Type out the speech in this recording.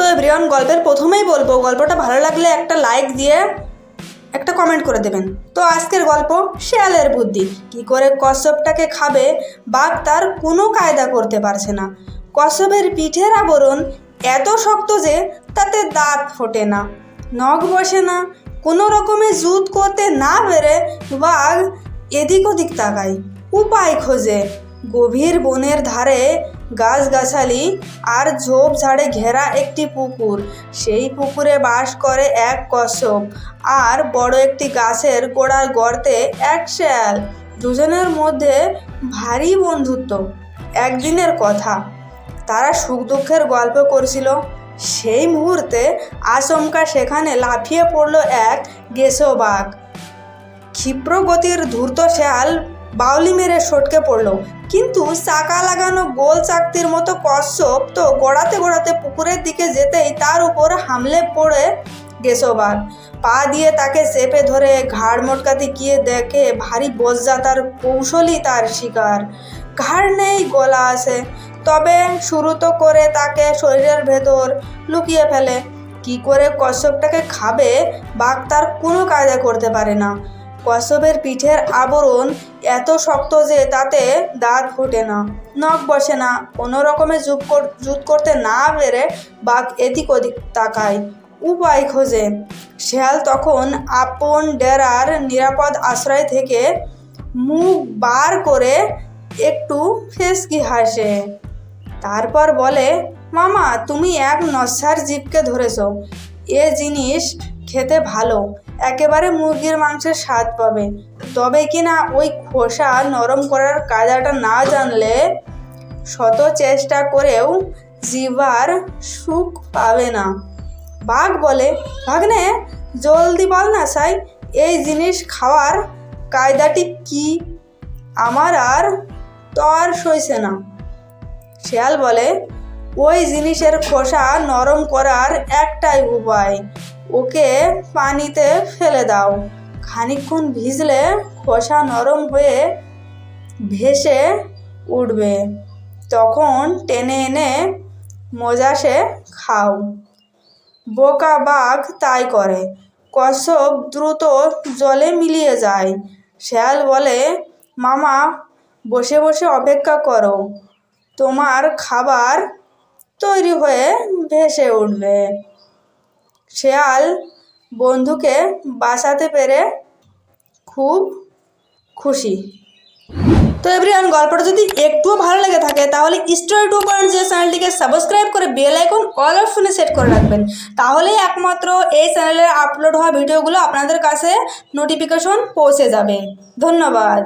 তো এভরিওয়ান গল্পের প্রথমেই বলব, গল্পটা ভালো লাগলে একটা লাইক দিয়ে একটা কমেন্ট করে দেবেন। তো আজকের গল্প, শেয়ালের বুদ্ধি। কি করে কশ্যপটাকে খাবে, বাঘ তার কোনো কায়দা করতে পারছে না। কশ্যপের পিঠের আবরণ এত শক্ত যে তাতে দাঁত ফোটে না। নখ বসে না, কোনো রকমে জুত করতে না পেরে বাঘ এদিক ওদিক তাকায়। উপায় খোঁজে, গভীর বনের ধারে গাছগাছালি আর ঝোপঝাড়ে ঘেরা একটি পুকুর। সেই পুকুরে বাস করে এক কশ্যপ আর বড় একটি গাছের গোড়ার গর্তে এক শেয়াল। দুজনের মধ্যে ভারী বন্ধুত্ব, একদিনের কথা। তারা সুখ দুঃখের গল্প করছিল। সেই মুহূর্তে আচমকা সেখানে লাফিয়ে পড়ল এক গেসো বাঘ। ক্ষিপ্র গতির ধূর্ত শেয়াল বাউলি মেরে সটকে পড়ল। কিন্তু চাকা লাগানো গোল চাকতির মতো কশ্যপ তো গড়াতে গড়াতে পুকুরের দিকে যেতেই তার উপর হামলে পড়ে গেসোবাগ পা দিয়ে তাকে চেপে ধরে ঘাড় মোটকাতে গিয়ে দেখে ভারী বজ্জাতার কৌশলই তার শিকার। ঘাড় নেই, গলা আছে। তবে শুরু তো করে তাকে শরীরের ভেতর লুকিয়ে ফেলে। কি করে কশ্যপটাকে খাবে, বাঘ তার কোনো কায়দা করতে পারে না। কশ্যপের পিঠের আবরণ এত শক্ত যে তাতে দাঁত ফোটে না। নখ বসে না। কোনো রকমে জুত জুত করতে না পেরে বাঘ এদিক ওদিক তাকায়। উপায় খোঁজে। শেয়াল তখন আপন ডেরার নিরাপদ আশ্রয় থেকে মুখ বার করে একটু ফেসকি হাসে। তারপর বলে, মামা, তুমি এক নস্যার জীবকে ধরেছো। এ জিনিস খেতে ভালো, একেবারে মুরগির মাংসের স্বাদ পাবে। তবে কিনা ওই খোসা নরম করার কায়দাটা না জানলে শত চেষ্টা করেও জিবার সুখ পাবে না। বাঘ বলে, ভাগ্নে, জলদি বল না সাই, এই জিনিস খাওয়ার কায়দাটি কি? আমার আর তর সইছে না। শেয়াল বলে, ওই জিনিসের খোসা নরম করার একটাই উপায় ওকে পানিতে ফেলে দাও। খানিকক্ষণ ভিজলে খোসা নরম হয়ে ভেসে উঠবে। তখন টেনে এনে মজাসে খাও। বোকা বাঘ তাই করে। কশ্যপ দ্রুত জলে মিলিয়ে যায়। শেয়াল বলে, মামা, বসে বসে অপেক্ষা করো। তোমার খাবার তৈরি হয়ে ভেসে উঠবে। শেয়াল বন্ধুকে বাঁচাতে পেরে খুব খুশি। তো এভরিওয়ান, গল্পটা যদি একটুও ভালো লেগে থাকে, তাহলে স্টোরি টু পয়েন্ট যে চ্যানেলটিকে সাবস্ক্রাইব করে বেল আইকন অল অপশনে সেট করে রাখবেন। তাহলেই একমাত্র এই চ্যানেলে আপলোড হওয়া ভিডিওগুলো আপনাদের কাছে নোটিফিকেশন পৌঁছে যাবে। ধন্যবাদ।